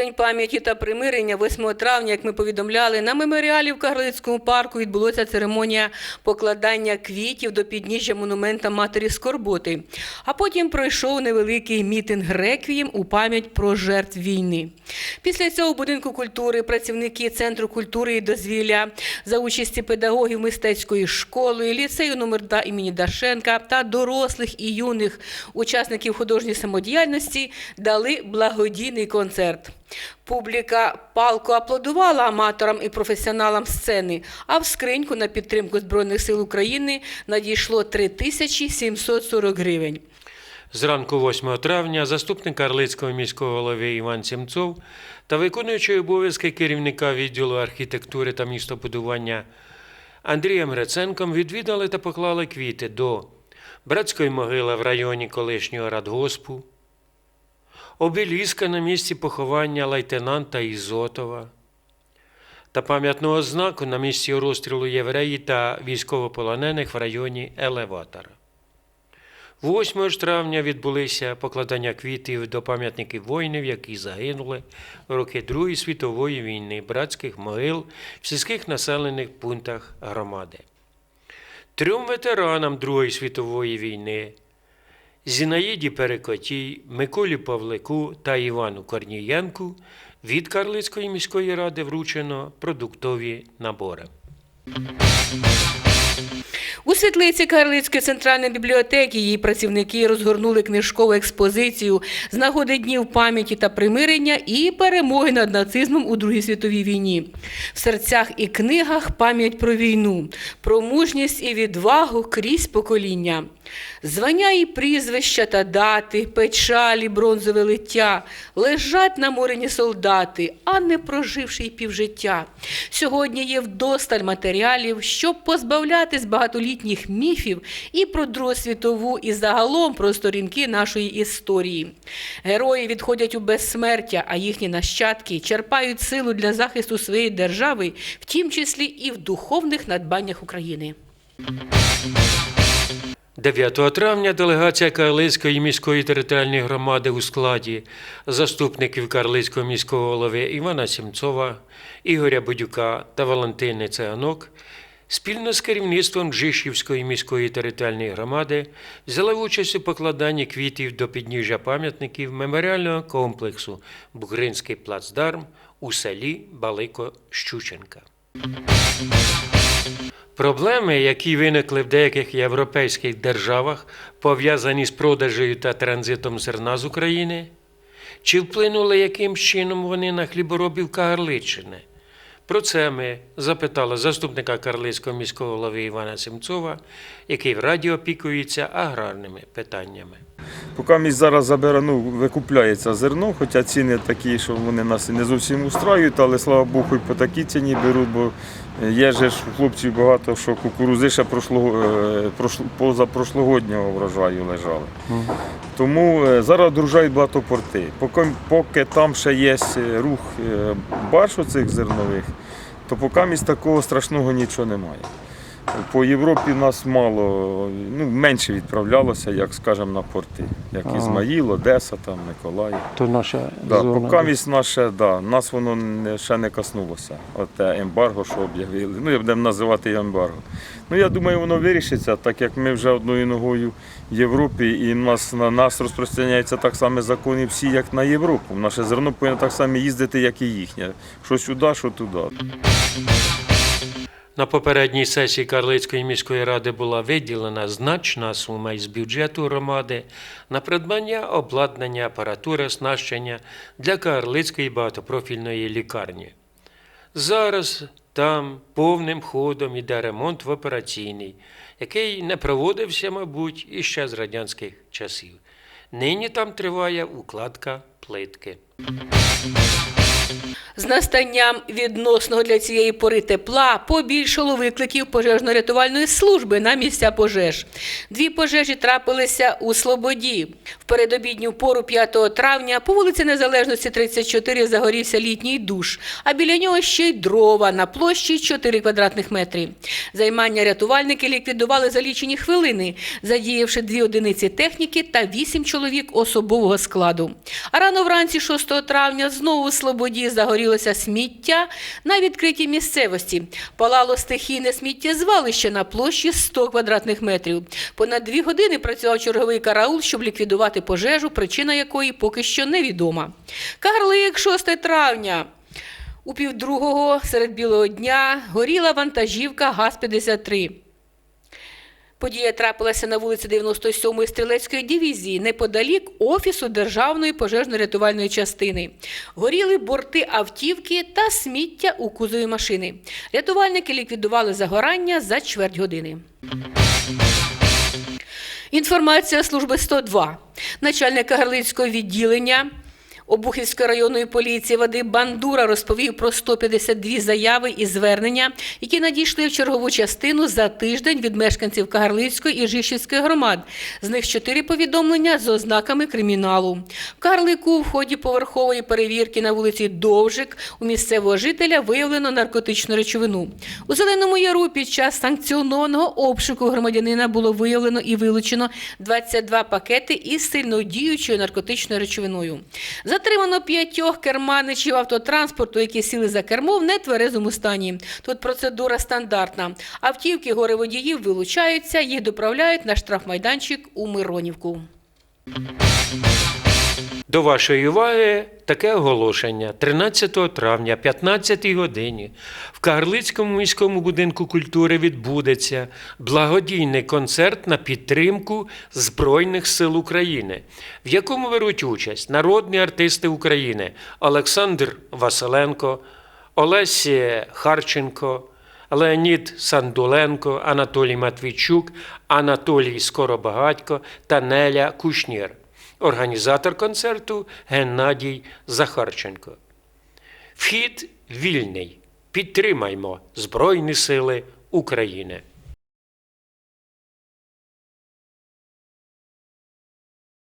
День пам'яті та примирення 8 травня, як ми повідомляли, на меморіалі в Кагарлицькому парку відбулася церемонія покладання квітів до підніжжя монумента Матері Скорботи. А потім пройшов невеликий мітинг реквієм у пам'ять про жертв війни. Після цього в будинку культури працівники Центру культури і дозвілля за участі педагогів мистецької школи, ліцею номер 2 імені Дашенка та дорослих і юних учасників художньої самодіяльності дали благодійний концерт. Публіка палко аплодувала аматорам і професіоналам сцени, а в скриньку на підтримку Збройних сил України надійшло 3740 гривень. Зранку 8 травня заступник Карлицького міського голови Іван Сімцов та виконуючий обов'язки керівника відділу архітектури та містобудування Андрієм Гриценком відвідали та поклали квіти до братської могили в районі колишнього радгоспу, обеліска на місці поховання лейтенанта Ізотова та пам'ятного знаку на місці розстрілу євреїв та військовополонених в районі Елеватора. 8 ж травня відбулися покладання квітів до пам'ятників воїнів, які загинули в роки Другої світової війни, братських могил в сільських населених пунктах громади. Трьом ветеранам Другої світової війни Зінаїді Перекотій, Миколі Павлику та Івану Корнієнку від Карлицької міської ради вручено продуктові набори. У світлиці Карлицької центральної бібліотеки її працівники розгорнули книжкову експозицію з нагоди днів пам'яті та примирення і перемоги над нацизмом у Другій світовій війні. В серцях і книгах пам'ять про війну, про мужність і відвагу крізь покоління. Звання і прізвища та дати, печалі, бронзове лиття лежать на морені солдати, а не проживши й півжиття. Сьогодні є вдосталь матеріалів, щоб позбавляти з багатолітніх міфів і про Другу світову, і загалом про сторінки нашої історії. Герої відходять у безсмертя, а їхні нащадки черпають силу для захисту своєї держави, в тім числі і в духовних надбаннях України. 9 травня делегація Карлицької міської територіальної громади у складі заступників Карлицького міського голови Івана Сімцова, Ігоря Будюка та Валентини Цеганок спільно з керівництвом Джишівської міської територіальної громади взяла участь у покладанні квітів до підніжжя пам'ятників меморіального комплексу Бугринський плацдарм у селі Балико-Щученка. Проблеми, які виникли в деяких європейських державах, пов'язані з продажею та транзитом зерна з України, чи вплинули яким чином вони на хліборобів Кагарличчини? Про це ми запитали заступника Карлицького міського голови Івана Семцова, який в раді опікується аграрними питаннями. Поки місць зараз забере, ну, викупляється зерно, хоча ціни такі, що вони нас і не зовсім устраюють, але слава Богу, і по такій ціні беруть, бо є ж у хлопців багато, що кукурузи ще прошлого, е, прошло- позапрошлогоднього врожаю лежали. Тому е, зараз дружають багато порти. Поки, поки там ще є е, рух баршу барж цих зернових, то поки місць такого страшного нічого немає. По Європі нас мало, ну, менше відправлялося, як скажемо, на порти, як Ага. Ізмаїл, Одеса, там, Миколаїв. То наша Да, місць наше, да, нас воно ще не коснулося. От ембарго, що об'явили. Ну, я будемо називати ембарго. Ну, я думаю, воно вирішиться, так як ми вже одною ногою в Європі, і нас, на нас розпространяються так само закони всі, як на Європу. Наше зерно повинно так само їздити, як і їхнє. Що сюди, що туди. На попередній сесії Карлицької міської ради була виділена значна сума із бюджету громади на придбання обладнання, апаратури, оснащення для Карлицької багатопрофільної лікарні. Зараз там повним ходом іде ремонт в операційній, який не проводився, мабуть, іще з радянських часів. Нині там триває укладка плитки. З настанням відносного для цієї пори тепла побільшало викликів пожежно-рятувальної служби на місця пожеж. Дві пожежі трапилися у Слободі. В передобідню пору 5 травня по вулиці Незалежності 34 загорівся літній душ, а біля нього ще й дрова на площі 4 квадратних метри. Займання рятувальники ліквідували за лічені хвилини, задіявши дві одиниці техніки та вісім чоловік особового складу. А рано вранці 6 травня знову у Слободі загорілося сміття на відкритій місцевості. Палало стихійне сміттєзвалище на площі 100 квадратних метрів. Понад дві години працював черговий караул, щоб ліквідувати пожежу, причина якої поки що невідома. Карлик 6 травня. У півдругого серед білого дня горіла вантажівка ГАЗ-53. Подія трапилася на вулиці 97-ї стрілецької дивізії, неподалік офісу Державної пожежно-рятувальної частини. Горіли борти автівки та сміття у кузові машини. Рятувальники ліквідували загорання за чверть години. Інформація служби 102. Начальник Кагарлицького відділення Обухівської районної поліції Вадим Бандура розповів про 152 заяви і звернення, які надійшли в чергову частину за тиждень від мешканців Кагарлицької і Жишівської громад. З них чотири повідомлення з ознаками криміналу. Карлику в ході поверхової перевірки на вулиці Довжик у місцевого жителя виявлено наркотичну речовину. У Зеленому Яру під час санкціонованого обшуку громадянина було виявлено і вилучено 22 пакети із сильнодіючою наркотичною речовиною. Затримано п'ятьох керманичів автотранспорту, які сіли за кермо в нетверезому стані. Тут процедура стандартна. Автівки гори водіїв вилучаються, їх доправляють на штрафмайданчик у Миронівку. До вашої уваги таке оголошення 13 травня, 15 годині в Кагарлицькому міському будинку культури відбудеться благодійний концерт на підтримку Збройних сил України, в якому беруть участь народні артисти України Олександр Василенко, Олесі Харченко. Леонід Сандуленко, Анатолій Матвійчук, Анатолій Скоробагатько та Неля Кушнір. Організатор концерту Геннадій Захарченко. Вхід вільний. Підтримаймо Збройні Сили України.